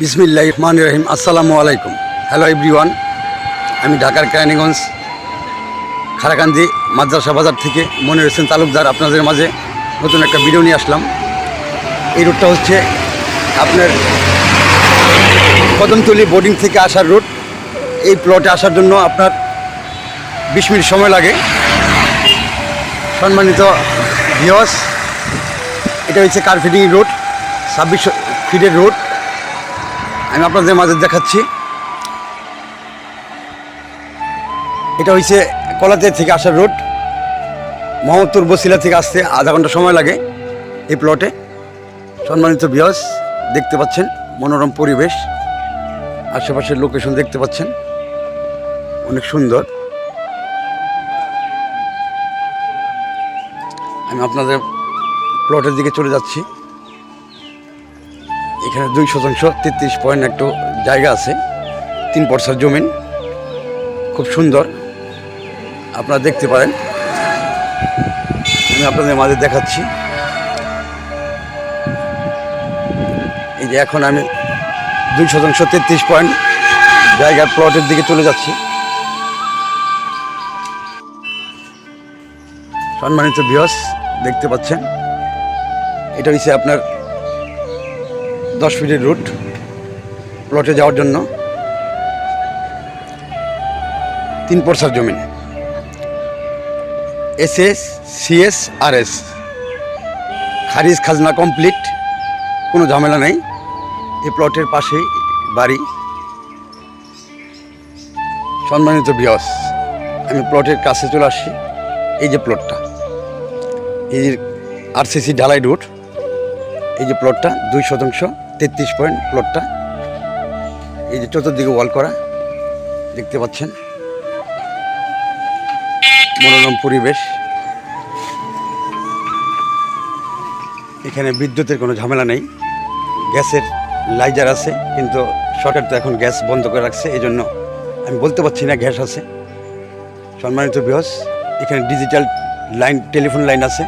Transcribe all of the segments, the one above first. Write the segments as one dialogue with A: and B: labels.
A: বিসমিল্লাহ রহমান রহিম, আসসালামু আলাইকুম। হ্যালো এভরিওয়ান আমি ঢাকার কেরানীগঞ্জ, খারাকান্দি মাদ্রাসা বাজার থেকে মনির হোসেন তালুকদার আপনাদের মাঝে নতুন একটা ভিডিও নিয়ে আসলাম। এই রুটটা হচ্ছে আপনার কদমতলি বোর্ডিং থেকে আসার রুট এই প্লটে আসার জন্য আপনার বিশ মিনিট সময় লাগে। সম্মানিত ভিওস এটা হচ্ছে কার ফিডিং রুট ছাব্বিশ ফিটের রুট আমি আপনাদের মাঝে দেখাচ্ছি। এটা হচ্ছে কলাতে থেকে আসার রুট মোহাম্মদপুর বসিলা থেকে আসতে আধা ঘণ্টা সময় লাগে এই প্লটে সম্মানিত বিয়স দেখতে পাচ্ছেন মনোরম পরিবেশ। আশেপাশের লোকেশন দেখতে পাচ্ছেন। অনেক সুন্দর। আমি আপনাদের প্লটের দিকে চলে যাচ্ছি। এখানে দুই শতাংশ তেত্রিশ পয়েন্ট একটু জায়গা আছে। তিন পরসার জমিন, খুব সুন্দর। আপনারা দেখতে পারেন। আমি আপনাদের মাঝে দেখাচ্ছি। এই যে এখন আমি দুই শতাংশ তেত্রিশ পয়েন্ট জায়গার প্লটের দিকে চলে যাচ্ছি। সম্মানিত বিহস দেখতে পাচ্ছেন? এটা হচ্ছে আপনার দশ ফিটের রুট প্লটে যাওয়ার জন্য। তিন পরসার জমিন S S CS R S খারিজ খাজনা কমপ্লিট কোনো ঝামেলা নেই। এই প্লটের পাশেই বাড়ি। সম্মানিত বিয়স আমি প্লটের কাছে চলে আসছি এই যে প্লটটা এই আরসিসি ঢালাই রুট এই যে প্লটটা দুই শতাংশ। তেত্রিশ পয়েন্ট প্লটটা এই যে চতুর্দিকে ওয়াল করা, দেখতে পাচ্ছেন। মনোরম পরিবেশ। এখানে বিদ্যুতের কোনো ঝামেলা নেই। গ্যাসের লাইজার আছে, কিন্তু সরকার তো এখন গ্যাস বন্ধ করে রাখছে, এই জন্য আমি বলতে পারছি না গ্যাস আছে। সম্মানিত বৃহস এখানে ডিজিটাল লাইন টেলিফোন লাইন আছে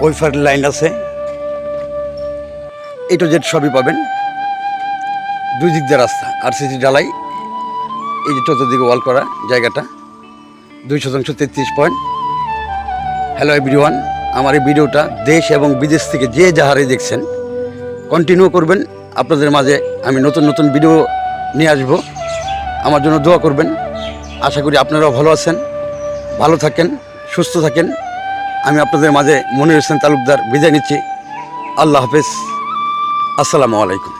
A: ওয়াইফাই লাইন আছে। এ টু জেড সবই পাবেন। দুই দিক দিয়ে রাস্তা আর সিসি ঢালাই, এই যে চতুর্দিকে ওয়াল করা জায়গাটা, দুই শতাংশ তেত্রিশ পয়েন্ট হ্যালো এভরিওয়ান আমার এই ভিডিওটা দেশ এবং বিদেশ থেকে যে যাহারে দেখছেন কন্টিনিউ করবেন। আপনাদের মাঝে আমি নতুন নতুন ভিডিও নিয়ে আসব। আমার জন্য দোয়া করবেন। আশা করি আপনারাও ভালো আছেন, ভালো থাকেন, সুস্থ থাকেন। আমি আপনাদের মাঝে মনির হোসেন তালুকদার বিদায় নিচ্ছি। আল্লাহ হাফেজ। আসসালামু আলাইকুম।